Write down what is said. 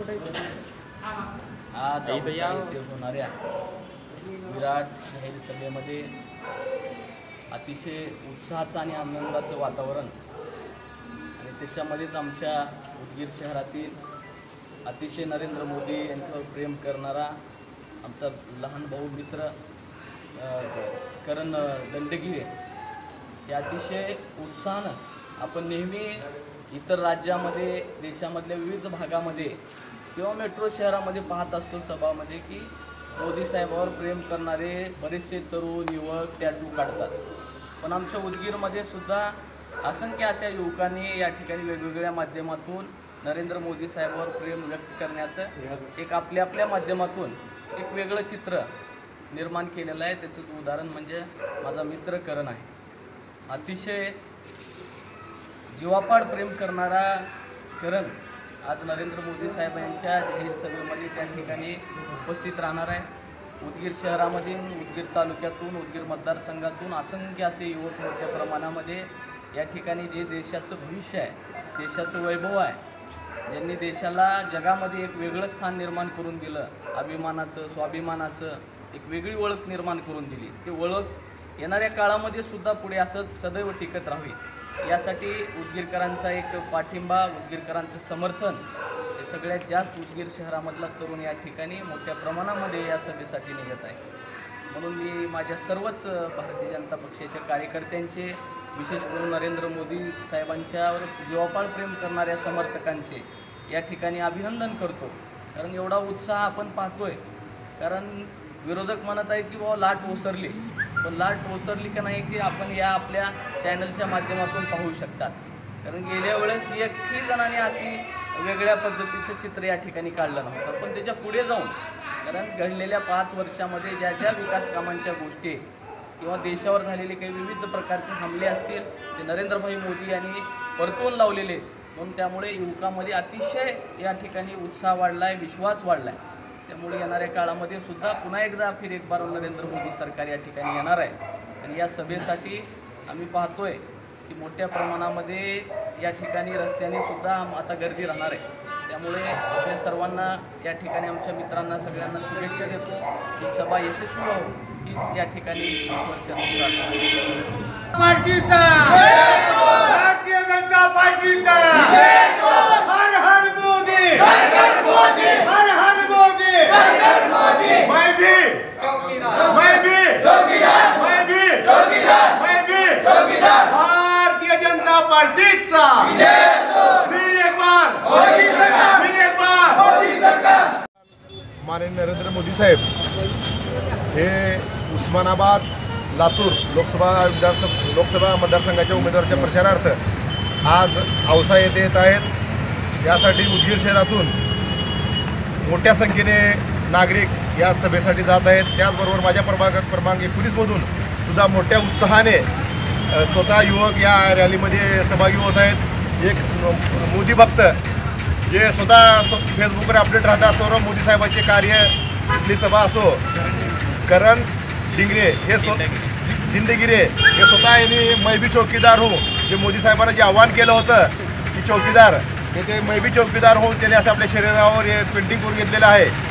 आज होणाऱ्या विराट जाहीर सभेमध्ये अतिशय उत्साहाचं आणि आनंदाचं वातावरण. आणि त्याच्यामध्येच आमच्या उदगीर शहरातील अतिशय नरेंद्र मोदी यांच्यावर प्रेम करणारा आमचा लहान भाऊ मित्र करण दंडगिरे. हे अतिशय उत्साहानं आपण नेहमी इतर राज्यामध्ये देशामधल्या विविध भागामध्ये किंवा मेट्रो शहरामध्ये पाहत असतो सभामध्ये की मोदी साहेबावर प्रेम करणारे बरेचसे तरुण युवक टॅटू काढतात. पण आमच्या उदगीरमध्ये सुद्धा असंख्य अशा युवकांनी या ठिकाणी वेगवेगळ्या माध्यमातून नरेंद्र मोदी साहेबावर प्रेम व्यक्त करण्याचं एक आपल्या आपल्या माध्यमातून एक वेगळं चित्र निर्माण केलेलं आहे. त्याचं उदाहरण म्हणजे माझा मित्र करण आहे. अतिशय जीवापाड प्रेम करणारा करण आज नरेंद्र मोदी साहेब यांच्या जाहीर सभेमध्ये त्या ठिकाणी उपस्थित राहणार आहे. उदगीर शहरामध्ये उदगीर तालुक्यातून उदगीर मतदारसंघातून असंख्य असे युवक मोठ्या प्रमाणामध्ये या ठिकाणी जे देशाचं भविष्य आहे देशाचं वैभव आहे ज्यांनी देशाला जगामध्ये एक वेगळं स्थान निर्माण करून दिलं अभिमानाचं स्वाभिमानाचं एक वेगळी ओळख निर्माण करून दिली. ती ओळख येणाऱ्या काळामध्ये सुद्धा पुढे असंच सदैव टिकत राहावी यासाठी उदगीरकरांचा एक पाठिंबा उदगीरकरांचं समर्थन हे सगळ्यात जास्त उदगीर शहरामधला तरुण या ठिकाणी मोठ्या प्रमाणामध्ये या सभेसाठी निघत आहे. म्हणून मी माझ्या सर्वच भारतीय जनता पक्षाच्या कार्यकर्त्यांचे विशेष करून नरेंद्र मोदी साहेबांच्यावर जीवापाळ प्रेम करणाऱ्या समर्थकांचे या ठिकाणी अभिनंदन करतो. कारण एवढा उत्साह आपण पाहतोय. कारण विरोधक म्हणत आहेत की बाबा लाट ओसरली. पण लाट ओसरली का नाही की आपण या आपल्या चॅनलच्या माध्यमातून पाहू शकतात. कारण गेल्या वेळेस एकही जणांनी अशी वेगळ्या पद्धतीचं चित्र या ठिकाणी काढलं नव्हतं. पण त्याच्या पुढे जाऊन कारण घडलेल्या पाच वर्षामध्ये ज्या ज्या विकास कामांच्या गोष्टी किंवा देशावर झालेले काही विविध प्रकारचे हमले असतील ते नरेंद्रभाई मोदी यांनी परतवून लावलेले म्हणून त्यामुळे युवकामध्ये अतिशय या ठिकाणी उत्साह वाढला आहे विश्वास वाढला आहे त्यामुळे येणाऱ्या काळामध्ये सुद्धा पुन्हा एकदा फिर एक बार नरेंद्र मोदी सरकार या ठिकाणी येणार आहे. आणि या सभेसाठी आम्ही पाहतोय की मोठ्या प्रमाणामध्ये या ठिकाणी रस्त्याने सुद्धा आता गर्दी राहणार आहे. त्यामुळे आपल्या सर्वांना या ठिकाणी आमच्या मित्रांना सगळ्यांना शुभेच्छा देतो. ही सभा यशस्वी हो हीच या ठिकाणी ईश्वरचरणी पार्टीचा भारतीय जनता पार्टीचा हर हर मोदी हर हर मोदी मैं भी मैं भी मैं भी मैं भी भारतीय बार माननीय नरेंद्र मोदी साहेब हे उस्मानाबाद लातूर लोकसभा विधानसभा लोकसभा मतदारसंघाच्या उमेदवाराच्या प्रचारार्थ आज औसा येथे येत आहेत. यासाठी उदगीर शहरातून मोठ्या संख्येने नागरिक या सभेसाठी जात आहेत. त्याचबरोबर माझ्या प्रभाग क्रमांक एकोणीसमधून सुद्धा मोठ्या उत्साहाने स्वतः युवक या रॅलीमध्ये सहभागी होत आहेत. एक मोदी भक्त जे स्वतः स्व- फेसबुकवर अपडेट राहतात सर्व मोदी साहेबांचे कार्य आपली सभा असो करण डिंगरे हे स्व हिंदगिरे हे स्वतः यांनी मैबी चौकीदार हो जे मोदी साहेबांना जे आव्हान केलं होतं की चौकीदार हे ते मैबी चौकीदार होऊन त्याने असं आपल्या शरीरावर हे पेंटिंग करून घेतलेलं आहे.